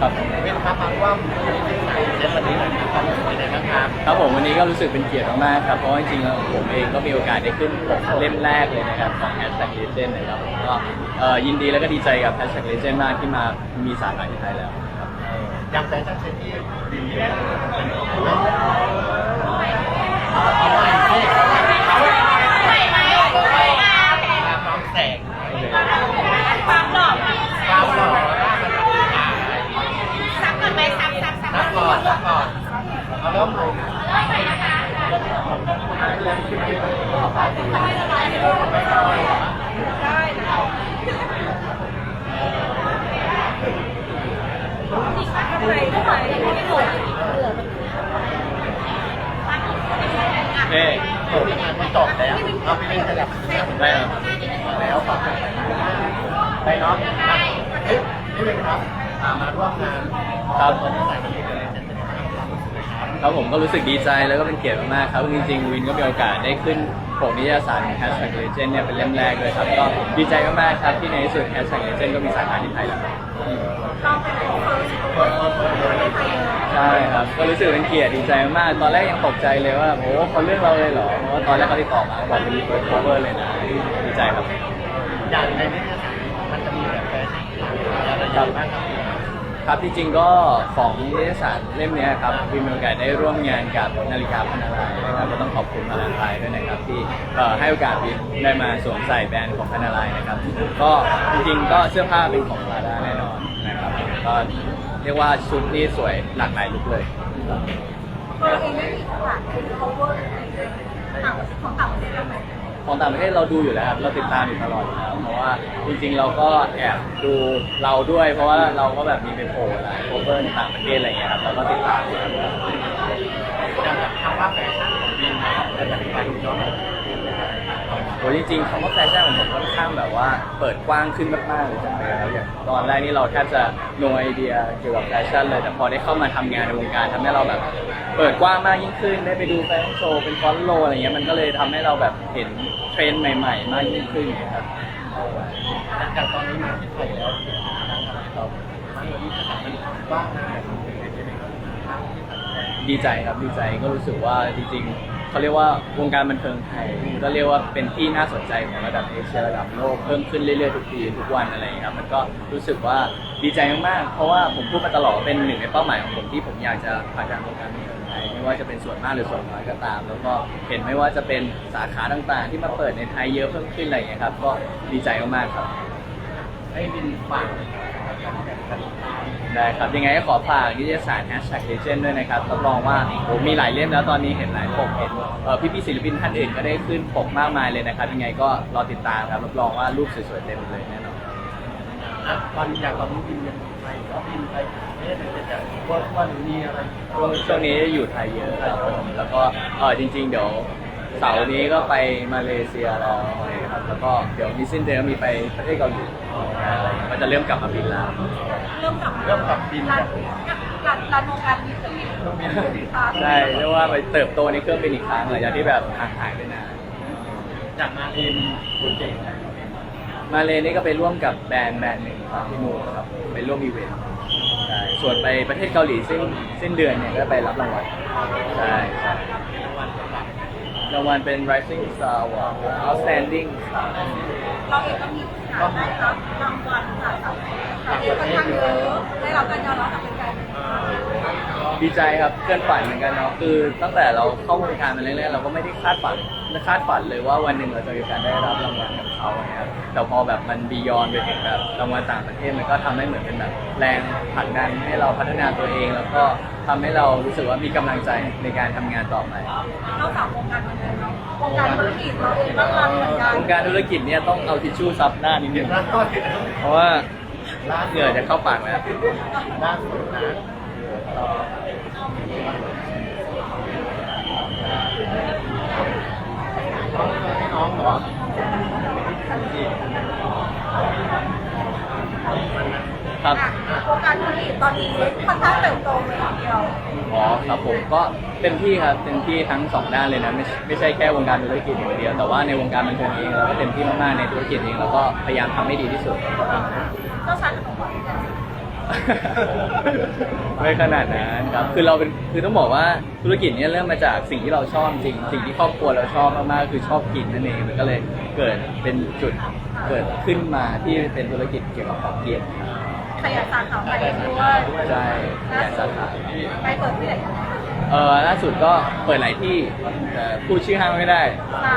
ครับเป็นครับฟังว่าเล่นวันนี้หน่อยนะครับเป็นยังไงบ้างครับครับผมวันนี้ก็รู้สึกเป็นเกียรติมากๆครับเพราะว่าจริงๆแล้วผมเองก็มีโอกาสได้ขึ้นปกเล่มแรกเลยนะครับของ Hashtag Legend นะครับผมก็เอ่อยินดีแล้วก็ดีใจกับ Hashtag Legend มากที่มามีสาขาที่ไทยแล้วครับยังแฟชั่นเซ็ตที่ดีเลยพร้อมแสง ความหล่อ ความหล่อร่างมัน ซับก่อนไหมซับซับซับ นักก่อนนักก่อนเอาเริ่มใหม่ เฮ้ไม่จบแล้วเราไปเล่นขยับได้ครับแล้วฝากไปเนาะเฮ้ยนี่เป็นครับมาร่วมงานครับวันที่ไหนที่เป็นเซ็นเป็นความรู้สึก ครับครับผมก็รู้สึกดีใจแล้วก็เป็นเกียรติมากๆครับจริงๆวินก็มีโอกาสได้ขึ้นปกนิตยสาร Hashtag Legend เนี่ยเป็นเล่มแรกเลยครับก็ดีใจมากๆครับที่ในที่สุด Hashtag Legend ก็มีสาขาที่ไทยแล้วครับใช่ครับก็รู้สึกเป็นเกียรติดีใจมากๆตอนแรกยังตกใจเลยว่าโอ้เขาเลือกเราเลยเหรอเพราะว่าตอนแรกเขาติดต่อมาบอกเป็นเปิดโคเวอร์เลยนะดีใจครับอย่างในนี้มันจะมีแบบแฟชั่นอะไรอย่างบ้างครับ ครับจริงๆก็ของนิตยสารเล่มนี้ครับวินมีโอกาสได้ร่วมงานกับนาฬิกาพันนาลายนะครับก็ต้องขอบคุณพันนาลายด้วยนะครับที่ให้โอกาสวินได้มาสวมใส่แบรนด์ของพันนาลายนะครับก็จริงๆก็เสื้อผ้าเป็นของลาด้าแน่นอนนะครับก็เรียกว่าชุดนี้สวยหลากหลายลุคเลยตัวเองไม่มีตลาดเป็น cover ต่างของต่างประเทศบ้างไหม ของต่างประเทศเราดูอยู่แล้วครับเราติดตามอยู่ตลอดอยู่แล้วเพราะว่าจริงๆเราก็แอบดูเราด้วย เพราะว่าเราก็แบบมีเป็นโผล่อะไรโคเวอร์ในต่างประเทศอะไรอย่างเงี้ยครับเราก็ติดตามอยู่ครับ อย่างแบบคำว่าแฟชั่นของบินแล้วจะเป็นการย้อน โหจริงๆคำว่าแฟชั่นของผมค่อนข้างแบบว่าเปิดกว้างขึ้นมากๆเลยจากเดิมแล้วอย่างตอนแรกนี่เราแทบจะ no idea เกี่ยวกับแฟชั่นเลย แต่พอได้เข้ามาทำงานในวงการทำให้เราแบบ เปิดกว้างมากยิ่งขึ้น ได้ไปดูแฟชั่นโชว์เป็นฟอนต์โลอะไรเงี้ยมันก็เลยทำให้เราแบบเห็นเทรนด์ใหม่ ๆ มากยิ่งขึ้นครับ จากตอนนี้มาที่ไทยแล้วครับมันวันนี้สถานมันว่างนะแบบเป็นยังไงบ้างดีใจครับดีใจก็รู้สึกว่าจริงๆ เขาเรียกว่าวงการบันเทิงไทยก็เรียกว่าเป็นที่น่าสนใจของระดับเอเชียระดับโลกเพิ่มขึ้นเรื่อยๆทุกปีทุกวันอะไรอย่างเงี้ยครับมันก็รู้สึกว่าดีใจมากๆเพราะว่าผมพูดมาตลอดว่าเป็นหนึ่งในเป้าหมายของผมที่ผมอยากจะผลักดันวงการบันเทิงไทยไม่ว่าจะเป็นส่วนมากหรือส่วนน้อยก็ตาม แล้วก็เห็นไม่ว่าจะเป็นสาขาต่างๆ ที่มาเปิดในไทยเยอะเพิ่มขึ้นอะไรอย่างเงี้ยครับก็ดีใจมากๆครับ ให้บินฝาก ได้ครับยังไงก็ขอฝากนิตยสาร Hashtag Legend ด้วยนะครับรับรองว่าโอ้มีหลายเล่มแล้วตอนนี้เห็นหลายปกเห็นเอ่อพี่ๆศิลปินท่านอื่นก็ได้ขึ้นปกมากมายเลยนะครับ ยังไงก็รอติดตามครับรับรองว่ารูปสวยๆเต็มเลยแน่นอนอะตอนอย่างตอนนี้บินยังไปก็บินไปไม่ได้เป็นแต่ว่าว่ามีอะไรช่วงช่วงนี้อยู่ไทยเยอะครับผมแล้วก็เออจริง ๆ เดี๋ยว เสาร์นี้ก็ไปมาเลเซียแล้วนะครับแล้วก็เดี๋ยวมีสิ้นเดือนก็มีไปประเทศเกาหลีอะไรอย่างเงี้ยก็จะเริ่มกลับมาบินแล้ว เริ่มกลับเริ่มกับบินร้าแบนบร้านร้านโรงงานมีเครื่องบินเครื่องบินใช่เรียกว่าไปเติบโตในเครื่องบินอีกครั้งหลังจากที่แบบห่างหายไปนานจากมาเอ็มโปรเจกต์มาเลยนี่ก็ไปร่วมกับแบรนด์แบรนด์หนึ่งครับที่นู่นครับไปร่วมอีเวนต์ใช่ส่วนไปประเทศเกาหลีสิ้นสิ้นเดือนเนี่ยก็ไปรับรางวัลใช่ใช่ รางวัลเป็น Rising Star Award Outstanding ครับเราเองก็มีโอกาสได้รับรางวัลจากต่างประเทศค่อนข้างเยอะได้รับการยอมรับจากแฟนๆดีใจครับเกินฝันเหมือนกันเนาะคือตั้งแต่เราเข้าวงการมาเรื่อยๆเราก็ไม่ได้คาดฝันคาดฝันเลยว่าวันหนึ่งเราจะมีโอกาสได้รับรางวัลกับเขานะครับแต่พอแบบมันบียอนไปถึงแบบรางวัลต่างประเทศมันก็ทำให้เหมือนเป็นแบบแรงผลักดันให้เราพัฒนาตัวเองแล้วก็ ทำให้เรารู้สึกว่ามีกำลังใจในการทำงานต่อไป นอกจากวงการบันเทิงแล้ววงการธุรกิจเราเองก็ทำเหมือนกันวงการธุรกิจเนี่ยต้องเอาทิชชู่ซับหน้านิดนึงล่าสุดเพราะว่าเหงื่อจะเข้าปากแล้ว ล่าสุดนะให้น้องเหรอ ครับวงการธุรกิจตอนนี้ค่อนข้างเติบโตเลยทีเดียวอ๋อครับผมก็เต็มที่ครับเต็มที่ทั้งสองด้านเลยนะไม่ไม่ใช่แค่วงการธุรกิจอย่างเดียว แต่ว่าในวงการบันเทิงเองเราก็เต็มที่มากๆในธุรกิจเองเราก็พยายามทำให้ดีที่สุดเจ้าชายขนมหวานไม่ขนาดนั้นครับคือเราเป็นคือต้องบอกว่าธุรกิจเนี้ยเริ่มมาจากสิ่งที่เราชอบจริง สิ่งที่ครอบครัวเราชอบมากๆคือชอบกินนั่นเองมันก็เลยเกิดเป็นจุดเกิดขึ้นมาที่เป็นธุรกิจเกี่ยวกับของกินครับ ขยายสาขาไปด้วยใช่อยากสาขาไปเปิดที่ไหนกันเออล่าสุดก็เปิดหลายที่แต่พูดชื่อห้างไม่ได้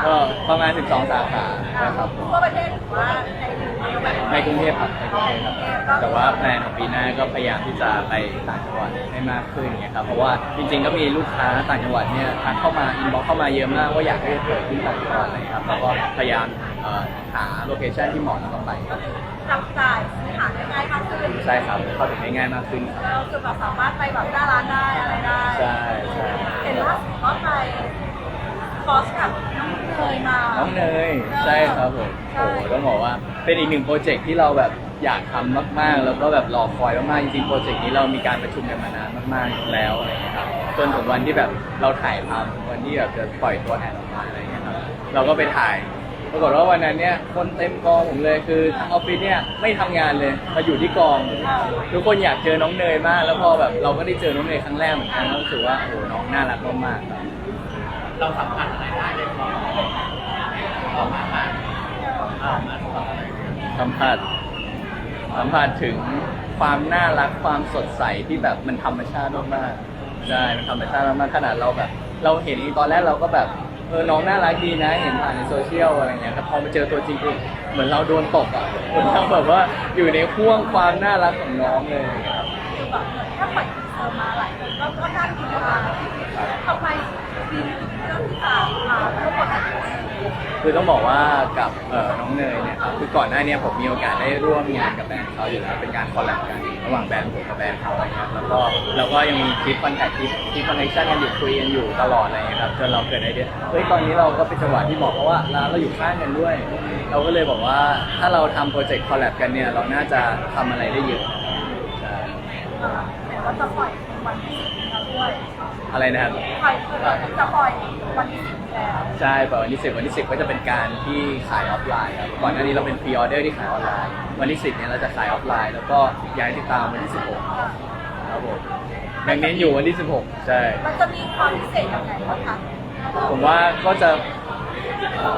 ก็ประมาณ 12 สาขานะครับผมทั่วประเทศหรือว่าในกรุงเทพในกรุงเทพครับในกรุงเทพครับแต่ว่าแพลนของปีหน้าก็พยายามที่จะไปต่างจังหวัดให้มากขึ้นเนี่ยครับเพราะว่าจริงๆก็มีลูกค้าต่างจังหวัดเนี่ยทักเข้ามาอินบ็อกเข้ามาเยอะมากว่าอยากให้เปิดที่ต่างจังหวัดอะไรครับแล้วก็พยายาม เอ่อหาโลเคชั่นที่เหมาะแล้วก็ไปครับจับจ่ายซื้อหาได้ง่ายมากขึ้นใช่ครับเข้าถึงได้ง่ายมากขึ้นครับเราคือแบบสามารถไปแบบหน้าร้านได้อะไรได้ใช่ใช่เห็นล่าสุดก็ไปคอร์สกับน้องเนยมา น้องเนยใช่ครับผมโอ้โหต้องบอกว่าเป็นอีกหนึ่งโปรเจกต์ที่เราแบบอยากทำมากๆ แล้วก็แบบรอคอยมากๆจริงๆโปรเจกต์นี้เรามีการประชุมกันมานานมากๆแล้วอะไรอย่างเงี้ยครับจนถึงวันที่แบบเราถ่ายทำวันที่แบบจะปล่อยตัวแอนออกมาอะไรอย่างเงี้ยครับเราก็ไปถ่าย ปรากฏว่าวันนั้นเนี่ยคนเต็มกองผมเลยคือทางออฟฟิศเนี่ยไม่ทำงานเลยมาอยู่ที่กอง ทุกคนอยากเจอน้องเนยมาก แล้วพอแบบเราก็ได้เจอน้องเนยครั้งแรกเหมือนกันก็รู้สึกว่าโอ้โหน้องน่ารักมากๆครับเราสัมผัสอะไรได้เลยพอออกมามาเอามาสัมผัสอะไรสัมผัสสัมผัสถึงความน่ารักความสดใสที่แบบมันธรรมชาติมากๆใช่มันธรรมชาติมากๆขนาดเราแบบ เราเห็นตอนแรกเราก็แบบ เออน้องน่ารักดีนะ เห็นผ่านในโซเชียลอะไรเงี้ยแต่พอมาเจอตัวจริงปุ๊บเหมือนเราโดนตกอะเหมือนเราแบบว่าอยู่ในห่วงความน่ารักของน้องเลยครับ คือแบบถ้าปล่อยเซอร์มาหลายคนก็ก็น่าดูมาทำไมมีเรื่องที่สามมาทุกคนอาจจะ คือต้องบอกว่ากับเอ่อน้องเนยเนี่ยครับคือก่อนหน้าเนี้ผมมีโอกาสได้ร่วมงานกับแบรนด์เขาอยู่แล้วเป็นการคอลแลบกันระหว่างแบรนด์ผมกับแบรนด์เขาอะไรเงี้ยแล้วก็เราก็ยังมีคลิปคอนแทคคลิปคลิปคอนเนคชั่นกันอยู่คุยกันอยู่ตลอดอะไรเงี้ยครับจนเราเกิดไอเดียเฮ้ยตอนนี้เราก็เป็นจังหวะที่เหมาะเพราะว่าร้านเราอยู่ข้างกันด้วย เราก็เลยบอกว่าถ้าเราทำโปรเจกต์คอลแลบกันเนี่ยเราน่าจะทำอะไรได้เยอะใช่ แต่ว่าจะปล่อยวันที่สิบแล้วด้วย อะไรนะครับปล่อยจะปล่อยวันที่สิบแล้วใช่เปิดวันที่10วันที่10ก็จะเป็นการที่ขายออฟไลน์ครับก่อนหน้านี้เราเป็นพรีออเดอร์ที่ขายออนไลน์ วันที่10เนี่ยเราจะขายออฟไลน์ แล้วก็ย้ายติดตามวันที่16ครับผมยังเน้นอยู่วันที่16ใช่ มันจะมีความพิเศษยังไงบ้างคะผมว่าก็จะ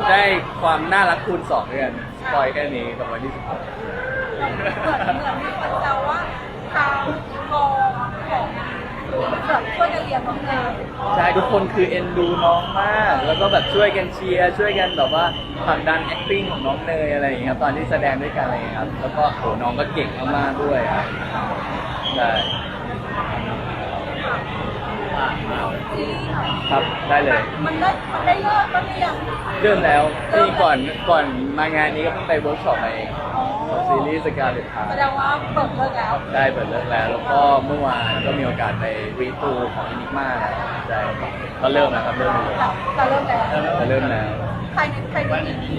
ได้ความน่ารักคูณ2ด้วยกันปล่อยแค่นี้กับวันที่16 เหมือนเหมือนมีคนเราว่าทางกองของแบบ ช่วยกันเรียนน้องเนยใช่ทุกคนคือเอ็นดูน้องมาก แล้วก็แบบช่วยกันเชียร์ช่วยกันแบบว่าผลักดัน acting ของน้องเนยอะไรอย่างเงี้ยครับตอนที่แสดงด้วยกันอะไรอย่างเงี้ยครับ แล้วก็โหน้องก็เก่งมากๆด้วยครับใช่ที่ครับได้เลย มันได้มันได้เลิกก็ได้ยังเริ่มแล้วนี่ก่อนก่อนมางานนี้ก็เพิ่งไปเวิร์กช็อปมาเองของ ซีรีส์สกาเลตทาแสดงว่าเปิดเลิกแล้วได้เปิดเลิกแล้ว แล้วก็เมื่อวานก็มีโอกาสไปรีทูของอินิกมาใช่ก็เริ่มแล้วครับเริ่มเลยจะเริ่มแล้วจะเริ่มแล้วใครใครจะมี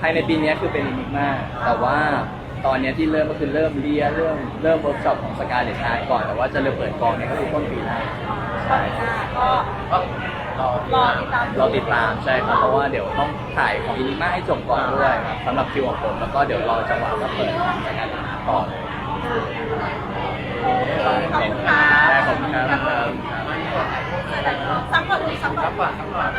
ภายในปีนี้คือเป็นอินิกมาแต่ว่าตอนเนี้ยที่เริ่มก็คือเริ่มเรียนเริ่มเริ่มเวิร์กช็อปของสกาเลตทาก่อนแต่ว่าจะเริ่มเปิดกองเนี่ยก็คือต้นปีหน้าใช่ก็ก็ รอรอติดตามเราติดตามใช่ครับเพราะว่าเดี๋ยวต้องถ่ายของอินิมาให้จบก่อนด้วยครับสำหรับคิวของผมแล้วก็เดี๋ยวรอจังหวะก็เปิดสกาเลตทาต่อเลยขอบคุณค่ะได้ขอบคุณครับสักก่อนสักก่อนซัพพอร์ตซัพพอร์ต